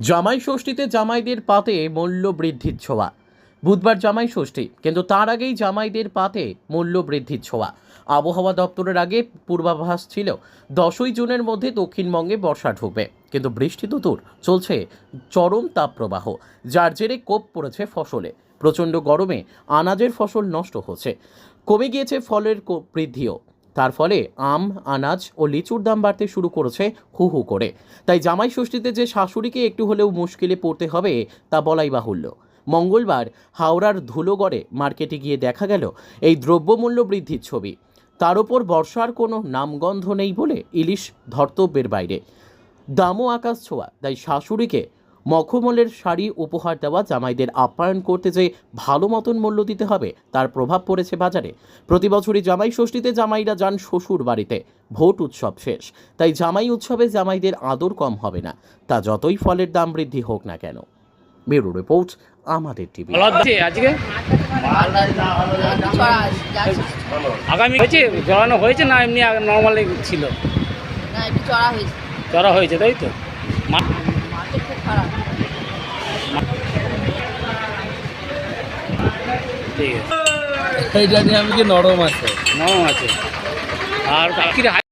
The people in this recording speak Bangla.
জামাই ষষ্ঠীতে জামাইদের পাতে মূল্য বৃদ্ধির ছোঁয়া। বুধবার জামাই ষষ্ঠী, কিন্তু তার আগেই জামাইদের পাতে মূল্য বৃদ্ধির ছোঁয়া। আবহাওয়া দপ্তরের আগে পূর্বাভাস ছিল, দশই জুনের মধ্যে দক্ষিণবঙ্গে বর্ষা ঢুকবে। কিন্তু বৃষ্টি তো দূর, চলছে চরম তাপপ্রবাহ, যার জেরে কোপ পড়েছে ফসলে। প্রচণ্ড গরমে আনাজের ফসল নষ্ট হচ্ছে। কমে গিয়েছে ফলের বৃদ্ধিও। তার ফলে আম, আনাজ ও লিচুর দাম বাড়তে শুরু করেছে হু হু করে। তাই জামাই ষষ্ঠীতে যে শাশুড়িকে একটু হলেও মুশকিলে পড়তে হবে, তা বলাই বাহুল্য। মঙ্গলবার হাওড়ার ধুলোগড়ে মার্কেটে গিয়ে দেখা গেল এই দ্রব্যমূল্য বৃদ্ধির ছবি। তার ওপর বর্ষার কোনো নামগন্ধ নেই বলে ইলিশ ধর্তব্যের বাইরে। দামও আকাশ ছোঁয়া, তাই শাশুড়িকে মখমলের শাড়ি উপহার দেওয়া জামাইদের আপ্যায়ন করতে যে ভালো মতন মূল্য দিতে হবে তার প্রভাব পড়েছে বাজারে। প্রতি বছরই জামাই ষষ্ঠীতে জামাইরা যান শ্বশুর বাড়িতে। ভোট উৎসব শেষ। তাই জামাই উৎসবে জামাইদের আদর কম হবে না। তা যতই ফলের দাম বৃদ্ধি হোক না কেন। ব্যুরো রিপোর্ট আমাদের টিভি। ভালো আজকে? আগামী হয়েছে? জড়ানো হয়েছে না এমনি নর্মালি ছিল? না একটু চড়া হয়েছে। চড়া হয়েছে তাই তো? খুব খারাপ। ঠিক আছে। এইটা নিয়ে আমি কি নরম আছে? নরম আছে। আর আজকের